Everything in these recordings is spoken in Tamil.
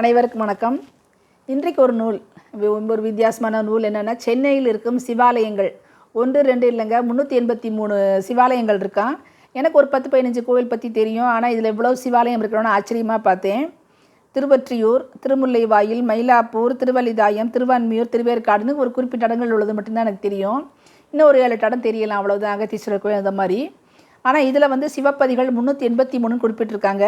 அனைவருக்கும் வணக்கம். இன்றைக்கு ஒரு நூல் ஒவ்வொரு ஒரு வித்தியாசமான நூல் என்னென்னா சென்னையில் இருக்கும் சிவாலயங்கள். ஒன்று ரெண்டு இல்லைங்க முந்நூற்றி எண்பத்தி மூணு சிவாலயங்கள் இருக்கான் எனக்கு ஒரு பத்து பதினஞ்சு கோவில் பற்றி தெரியும். ஆனால் இதில் இவ்வளோ சிவாலயம் இருக்கணும்னு ஆச்சரியமாக பார்த்தேன். திருவொற்றியூர் திருமுல்லைவாயில் மயிலாப்பூர் திருவல்லிதாயம் திருவான்மியூர் திருவேற்காடுன்னு ஒரு குறிப்பிட்ட இடங்கள் உள்ளது மட்டும்தான் எனக்கு தெரியும். இன்னும் ஒரு ஏழு இடம் தெரியலாம் அவ்வளோதான் அகத்தீஸ்வரர் கோயில் அந்த மாதிரி. ஆனால் இதில் வந்து சிவப்பதிகள் முந்நூற்றி எண்பத்தி மூணுன்னு குறிப்பிட்டிருக்காங்க.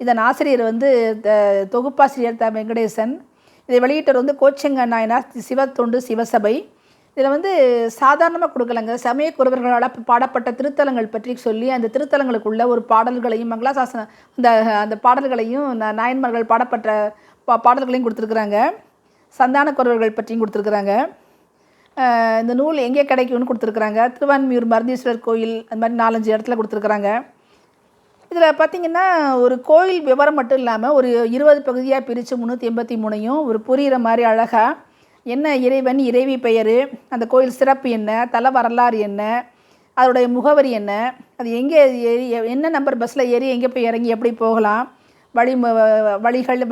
இதன் ஆசிரியர் வந்து த- தொகுப்பாசிரியர் த வெங்கடேசன். இதை வெளியிட்டவர் வந்து கோச்சங்க நாயனார் சிவத்தொண்டு சிவசபை. இதில் வந்து சாதாரணமாக கொடுக்கலங்க. சமயக்குறவர்களால் பாடப்பட்ட திருத்தலங்கள் பற்றி சொல்லி அந்த திருத்தலங்களுக்குள்ள ஒரு பாடல்களையும் மங்களாசாசன அந்த அந்த பாடல்களையும் நாயன்மார்கள் பாடப்பட்ட பா பாடல்களையும் கொடுத்துருக்குறாங்க. சந்தானக்குறவர்கள் பற்றியும் கொடுத்துருக்குறாங்க. இந்த நூல் எங்கே கிடைக்கும்னு கொடுத்துருக்குறாங்க. திருவான்மியூர் மருந்தீஸ்வரர் கோயில் அந்த மாதிரி நாலஞ்சு இடத்துல கொடுத்துருக்குறாங்க. இதில் பார்த்தீங்கன்னா ஒரு கோயில் விவரம் மட்டும் இல்லாமல் ஒரு இருபது பகுதியாக பிரித்து முந்நூற்றி எண்பத்தி மூணையும் ஒரு புரிகிற மாதிரி அழகாக என்ன இறைவன் இறைவி பெயர் அந்த கோயில் சிறப்பு என்ன தல வரலாறு என்ன அதோடைய முகவரி என்ன அது எங்கே ஏறி என்ன நம்பர் பஸ்ஸில் ஏறி எங்கே போய் இறங்கி எப்படி போகலாம் வழி வழிகள்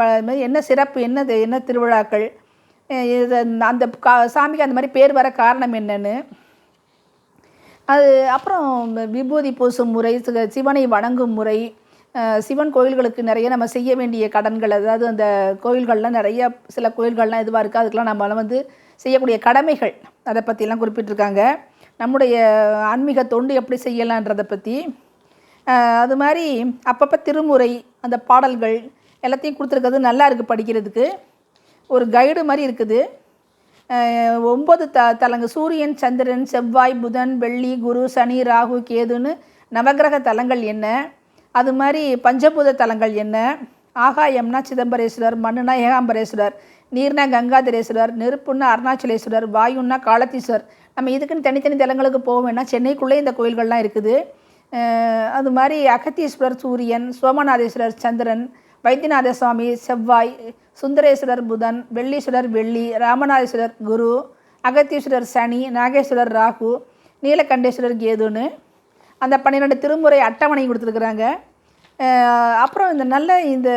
என்ன சிறப்பு என்ன என்ன திருவிழாக்கள் இது அந்த கா சாமிக்கு அந்த மாதிரி பேர் வர காரணம் என்னென்னு அது அப்புறம் விபூதி பூசும் முறை சிவனை வணங்கும் முறை சிவன் கோயில்களுக்கு நிறைய நம்ம செய்ய வேண்டிய கடன்கள் அதாவது அந்த கோயில்கள்லாம் நிறைய சில கோயில்கள்லாம் இதுவாக இருக்குது அதுக்கெலாம் நம்ம வந்து செய்யக்கூடிய கடமைகள் அதை பற்றிலாம் குறிப்பிட்டிருக்காங்க. நம்முடைய ஆன்மீக தொண்டு எப்படி செய்யலான்றதை பற்றி அது மாதிரி அப்பப்போ திருமுறை அந்த பாடல்கள் எல்லாத்தையும் கொடுத்துருக்கிறது நல்லா இருக்குது படிக்கிறதுக்கு. ஒரு கைடு மாதிரி இருக்குது. ஒம்பது த தலங்கள் சூரியன் சந்திரன் செவ்வாய் புதன் வெள்ளி குரு சனி ராகு கேதுன்னு நவக்கிரக தலங்கள் என்ன? அது மாதிரி பஞ்சபூத தலங்கள் என்ன? ஆகாயம்னா சிதம்பரேஸ்வரர் மண்ணுனா ஏகாம்பரேஸ்வரர் நீர்னா கங்காதரேஸ்வரர் நெருப்புன்னா அருணாச்சலேஸ்வரர் வாயுன்னா காலத்தீஸ்வரர். நம்ம இதுக்குன்னு தனித்தனி தலங்களுக்கு போக வேணாம். சென்னைக்குள்ளே இந்த கோயில்கள்லாம் இருக்குது. அது மாதிரி அகத்தீஸ்வரர் சூரியன் சோமநாதேஸ்வரர் சந்திரன் வைத்தியநாத சுவாமி செவ்வாய் சுந்தரேஸ்வரர் புதன் வெள்ளீஸ்வரர் வெள்ளி ராமநாதேஸ்வரர் குரு அகத்தீஸ்வரர் சனி நாகேஸ்வரர் ராகு நீலகண்டேஸ்வரர் கேதுன்னு அந்த பன்னிரெண்டு திருமுறை அட்டவணை கொடுத்துருக்குறாங்க. அப்புறம் இந்த நல்ல இந்த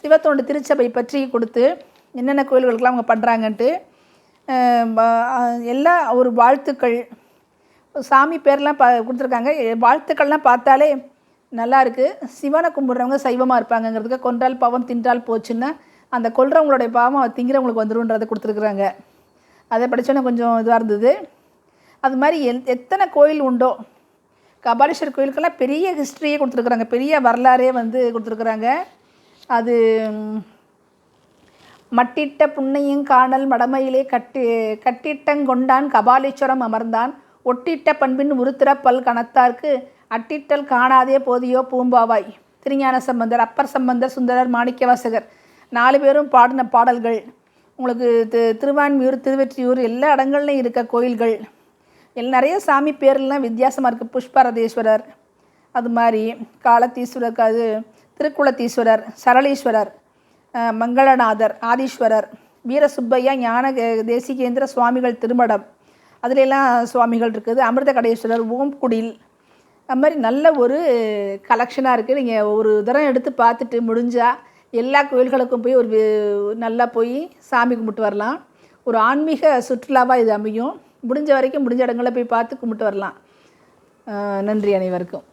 சிவத்தோண்டு திருச்சபை பற்றி கொடுத்து என்னென்ன கோயில்களுக்கெல்லாம் அவங்க பண்ணுறாங்கன்ட்டு எல்லா ஒரு வாழ்த்துக்கள். சாமி பேர்லாம் பா கொடுத்துருக்காங்க. வாழ்த்துக்கள்லாம் பார்த்தாலே நல்லா இருக்குது சிவனை கும்பிட்றவங்க சைவமாக இருப்பாங்கங்கிறதுக்கு கொன்றால் பாவம் தின்றால் போச்சுன்னா அந்த கொல்றவங்களுடைய பாவம் திங்கிறவங்களுக்கு வந்துருன்றதை கொடுத்துருக்குறாங்க. அதை படித்தோன்னே கொஞ்சம் இதாக இருந்தது. அது மாதிரி எந் எத்தனை கோயில் உண்டோ? கபாலீஸ்வர் கோயிலுக்கெல்லாம் பெரிய ஹிஸ்ட்ரியே கொடுத்துருக்குறாங்க. பெரிய வரலாறே வந்து கொடுத்துருக்குறாங்க. அது மட்டிட்ட புன்னையும் காணல் மடமையிலே கட்டி கட்டிட்டங்கொண்டான் கபாலீஸ்வரம் அமர்ந்தான். ஒட்டிட்ட பண்பின் உருத்திர பல் கணத்தார்க்கு அட்டிட்டல் காணாதே போதியோ பூம்பாவாய். திருஞான சம்பந்தர் அப்பர் சம்பந்தர் சுந்தரர் மாணிக்கவாசகர். நாலு பேரும் பாடின பாடல்கள். உங்களுக்கு தி திருவான்மியூர் திருவெற்றியூர் எல்லா இடங்கள்லையும் இருக்க கோயில்கள். எல் நிறைய சாமி பேர்லாம் வித்தியாசமாக இருக்குது புஷ்பரதேஸ்வரர் அது மாதிரி காலத்தீஸ்வரர் அது திருக்குளத்தீஸ்வரர் சரளீஸ்வரர் மங்களநாதர் ஆதீஸ்வரர் வீரசுப்பையா ஞான தேசிகேந்திர சுவாமிகள் திருமடம். அதுலெல்லாம் சுவாமிகள் இருக்குது. அமிர்த கடேஸ்வரர் ஓம்குடில் அது மாதிரி நல்ல ஒரு கலெக்ஷனாக இருக்குது நீங்கள் ஒரு தரம் எடுத்து பார்த்துட்டு முடிஞ்சால் எல்லா கோயில்களுக்கும் போய் ஒரு நல்லா போய் சாமி கும்பிட்டு வரலாம். ஒரு ஆன்மீக சுற்றுலாவாக இது அமையும். முடிஞ்ச வரைக்கும் முடிஞ்ச இடங்களில் போய் பார்த்து கும்பிட்டு வரலாம். நன்றி அனைவருக்கும்.